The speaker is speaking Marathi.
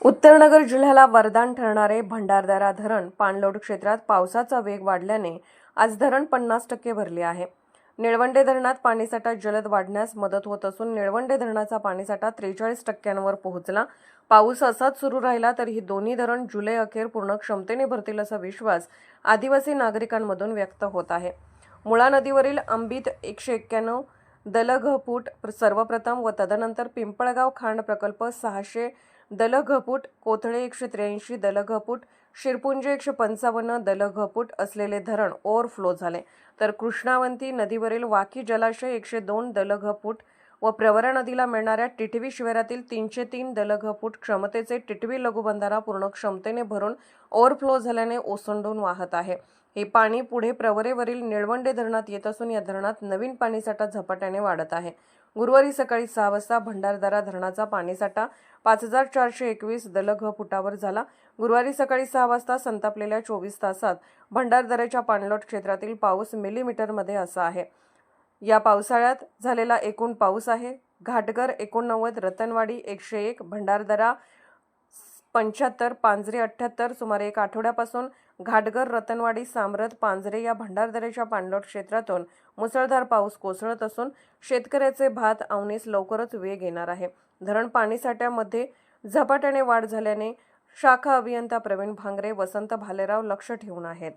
उत्तरनगर जिल्ह्याला वरदान ठरणारे भंडारदारा धरण पाणलोट क्षेत्रात पावसाचा वेग वाढल्याने आज धरण पन्नास टक्के भरले आहे. निळवंडे धरणात पाणीसाठा जलद वाढण्यास मदत होत असून निळवंडे धरणाचा पाणीसाठा त्रेचाळीस टक्क्यांवर पोहोचला. पाऊस असाच सुरू राहिला तर ही दोन्ही धरण जुलै अखेर पूर्ण क्षमतेने भरतील असा विश्वास आदिवासी नागरिकांमधून व्यक्त होत आहे. मुळा नदीवरील अंबित एकशे एक्क्याण्णव दलघपूट सर्वप्रथम व तदनंतर पिंपळगाव खांड प्रकल्प सहाशे दलघपुट कोथळे एकशे त्र्याऐंशी दलघपुट शिरपुंजे एकशे पंचावन्न दलघपुट असलेले धरण ओव्हरफ्लो झाले. तर कृष्णावंती नदीवरील वाकी जलाशय एकशे दोन दलघपुट व प्रवरा नदीला मिळणाऱ्या टिटवी शिवारातील तीनशे तीन दलघफूट क्षमतेचे टिटवी लघुबंधारा पूर्ण क्षमतेने भरून ओव्हरफ्लो झाल्याने ओसंडून वाहत आहे. हे पाणी पुढे प्रवरेवरील निळवंडे धरणात येत असून या धरणात नवीन पाणीसाठा झपाट्याने वाढत आहे. गुरुवारी सकाळी सहा वाजता भंडारदरा धरणाचा पाणीसाठा पाच हजार चारशे एकवीस दलघ फुटावर झाला. गुरुवारी सकाळी सहा वाजता संतापलेल्या चोवीस तासात भंडारदऱ्याच्या पाणलोट क्षेत्रातील पाऊस मिलीमीटरमध्ये असा आहे. या पावसाळ्यात झालेला एकूण पाऊस आहे. घाटगर एकोणनव्वद रतनवाडी एकशे एक भंडारदरा पंच्याहत्तर पांजरे अठ्ठ्याहत्तर सुमारे एक आठवड्यापासून घाटगर रतनवाडी सामरत पांजरे या भंडारदऱ्याच्या पाणलोट क्षेत्रातून मुसळधार पाऊस कोसळत असून शेतकऱ्याचे भात आवणीस लवकरच वेग येणार आहे. धरण पाणीसाठ्यामध्ये झपाट्याने वाढ झाल्याने शाखा अभियंता प्रवीण भांगरे वसंत भालेराव लक्ष ठेवून आहेत.